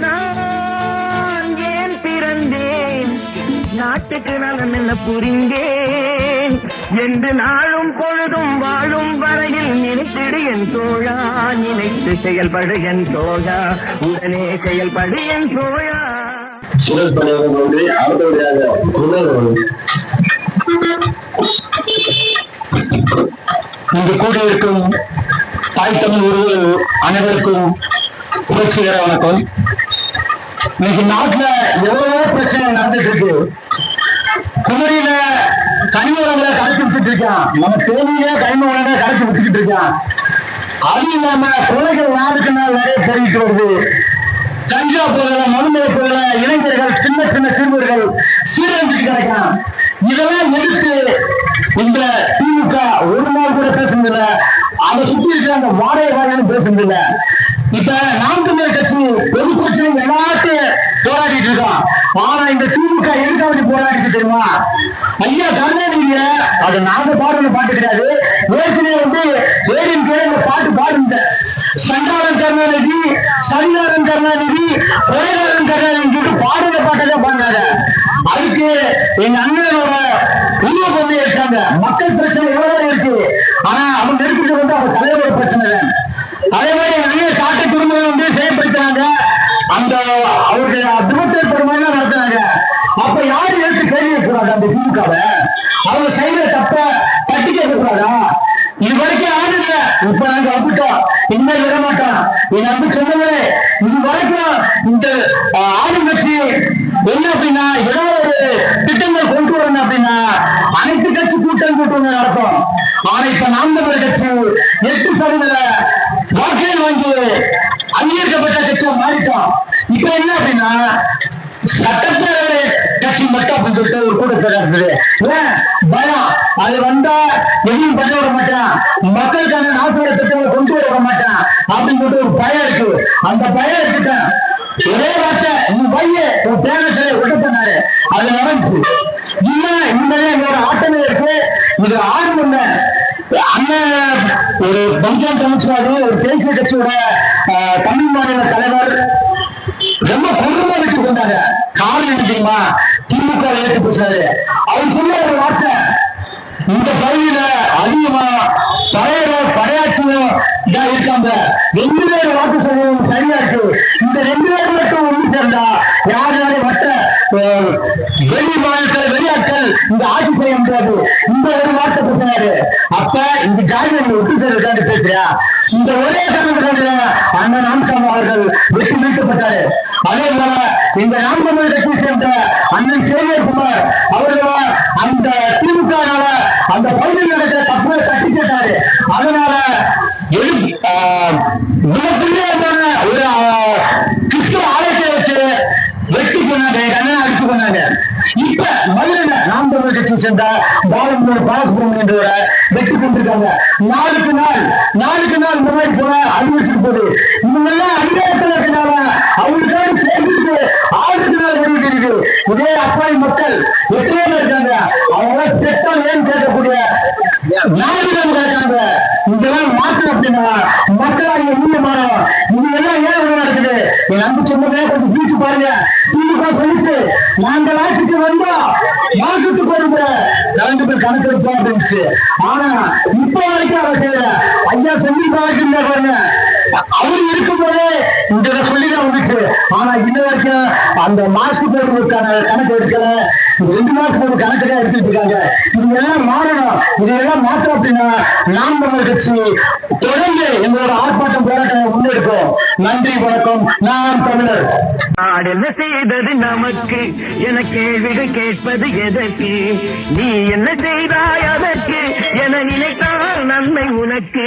நான் ஏன் பிறந்தேன்? நாட்டுக்கு நலம் என்ன புரிந்தேன்? என்று நாளும் பொழுதும் வாழும் வரையில் நினைத்திடு என் தோழா நினைத்து செயல்படு என் தோழா உடனே செயல்படு என் தோழா. சுரேஷ் தலைவர் வந்து அடுத்தபடியாக இங்கு கூடியிருக்கும் தாய் தமிழ் உறவுகள் அனைவருக்கும் புரட்சிகர வணக்கம். இன்னைக்கு நாட்டுல எவ்வளவோ பிரச்சனை நடந்துட்டு இருக்கு. குமரியில கனிம உரங்களை கலக்கி விட்டுட்டு இருக்கான். நம்ம தேனியில கனிம உரங்களை கலக்கி விட்டுக்கிட்டு இருக்கான். அது இல்லாம கொலைகள் நாளுக்கு நாள் நிறைய பெருகிட்டு வருது. கஞ்சா போகல மனுமலை போகல இளைஞர்கள் சின்ன சின்ன சிறுவர்கள் சீரழிஞ்சிட்டு கிடக்கான். இதெல்லாம் எடுத்து இந்த திமுக ஒரு நாள் கூட பேசுனதில்லை. அதை சுத்தி இருக்கிற அந்த வாடகை வாடகைன்னு பேசுனதில்லை. இப்ப நாம் இதுதான். ஆனா இந்த திமுக எதுக்காவது போராடிட்டு தெரியுமா? ஐயா கருணாநிதிய அது நாங்க பாடுற பாட்டு கிடையாது. ஏற்கனவே வந்து ஏரின் கீழே இந்த பாட்டு பாடுங்க சண்டாளன் கருணாநிதி சரிதாரன் கருணாநிதி கொலைகாரன் கருணாநிதி பாடுற பாட்டை பாடினாங்க. அதுக்கு எங்க அண்ணனோட உருவ பொண்ணு இருக்காங்க மக்கள் பிரச்சனை எவ்வளவு? நம்ம செய்யற தப்ப தட்டி கூடாதா? இது வரைக்கும் ஆடுங்க. இப்ப நாங்க வந்துட்டோம். இனிமேல் விட மாட்டோம் நீ நம்பி சொன்னவரே இது வரைக்கும் இந்த ஆளுங்கட்சி என்ன அப்படின்னா ஏதாவது ஒரு திட்டங்கள் கொண்டு வரணும் அப்படின்னா அனைத்து கட்சி கூட்டம் கூட்டம் நடக்கும். ஆனா இப்ப நாம் தமிழர் கட்சி எட்டு சதவீத வாக்குகள் வாங்கி அங்கீகரிக்கப்பட்ட கட்சியா மாறிட்டோம். இப்ப என்ன அப்படின்னா சட்டத்தை மட்டும் அப்படின்னு சொல்லிட்டு ஒரு கூட்டத்தில் இருக்குது பயம். அது வந்தா எதையும் பண்ண விட மாட்டான். மக்களுக்கான நாட்டோட திட்டங்களை கொண்டு வர விட மாட்டான். அப்படின்னு சொல்லிட்டு ஒரு பயம் இருக்கு. அந்த பயம் இருக்குதான் ஒரே வார்த்தை உன் பைய உன் தேவை சிலை விட்டு பண்ணாரு அது நடந்துச்சு. இல்ல இன்னும் என்னோட ஆட்டமே இருக்கு. இது ஆறு பண்ண. அண்ணன் ஒரு பஞ்சாப் அமைச்சராக ஒரு தேசிய கட்சியோட ஆஹ், தமிழ் மாநில தலைவர். ரொம்ப பொறுமை விட்டு கொண்டாங்க காரணம் என்ன தெரியுமா? திமுக பேசாது அவர் சொல்ல ஒரு வார்த்தை. இந்த பகுதியில அதிகமா பழைய படையாட்சியும் இருக்காங்க. ரெண்டு பேர் வாக்கு சொல்லுவோம் சரியா இருக்கு. இந்த ரெண்டு பேர் மட்டும் ஒன்று சேர்ந்தா யார் யாரும் மற்ற வெளி மாநிலத்தில் வெளியாட்கள் இந்த ஆட்சி செய்ய முடியாது. இந்த ஒரு வார்த்தை பேசினாரு அப்ப இந்த ஜாதி ஒட்டு சேர்க்காண்டு பேசுறியா? இந்த ஒரே காரணத்துக்காக அண்ணன் ராமசாமி அவர்கள் வெற்றி மீட்கப்பட்டாரு. அதே போல இந்த நாம் தமிழ் கட்சி சேர்ந்த அண்ணன் சேவியகுமார் அவர்கள் அந்த திமுக அந்த பகுதியில் நடக்கிற தப்புகளை தட்டி கேட்டாரு. அதனால எது ஆஹ், ஒரு கிறிஸ்துவ ஆலயத்தை வச்சு வெட்டி கொண்டாங்க எங்க அண்ணனை அடிச்சு கொண்டாங்க. இப்ப மதுரையில நாம் தமிழ் கட்சி சேர்ந்த பாலமுருகன் பாலசுப்ரமணியன் என்றவரை வெட்டி கொண்டிருக்காங்க. நாளுக்கு நாள் நாளுக்கு நாள் முன்னாடி போல அறிவிச்சிட்டு போகுது இவங்க எல்லாம் அதிகாரத்தில் இருக்கனால அவங்களுக்காக மக்கள் எத்தனை பேர் இருக்காங்க. அவங்க எல்லாம் செத்தம் ஏன் கேட்கக்கூடிய நாடுகள் இருக்காங்க. இதெல்லாம் மாற்றம் அப்படின்னா மக்களாகிய நீங்க இது எல்லாம் ஏன் நடக்குது? என் அன்பு சொன்னதே கொஞ்சம் பிரிச்சு பாருங்க. திமுக சொல்லிட்டு நாங்கள் ஆட்சிக்கு வந்தோம் மாசத்துக்கு ஒரு முறை கலந்து போய் கணக்கு ஆனா இப்ப வரைக்கும் அவர் ஐயா சொல்லி பாருங்க. அவர் இருக்கும்போதே இந்த சொல்லிதான் இருக்கு ஆனா இன்ன வரைக்கும் அந்த மாஸ்க் போடுறதுக்கான கணக்கு எடுக்கல. ரெண்டு மாசம் ஒரு கணக்கு தான் எடுத்துட்டு இருக்காங்க. இது எல்லாம் மாறணும். இதையெல்லாம் மாற்றம் அப்படின்னா நாம் தமிழர் கட்சி தொடர்ந்து எங்களோட ஆர்ப்பாட்டம் போராட்டம் முன்னெடுப்போம். நன்றி வணக்கம். நான் தமிழர். என்ன செய்தது நமக்கு. என கேள்விகள் கேட்பது எதற்கு? நீ என்ன செய்தாய் அதற்கு? என நினைத்தால் நன்மை உனக்கு.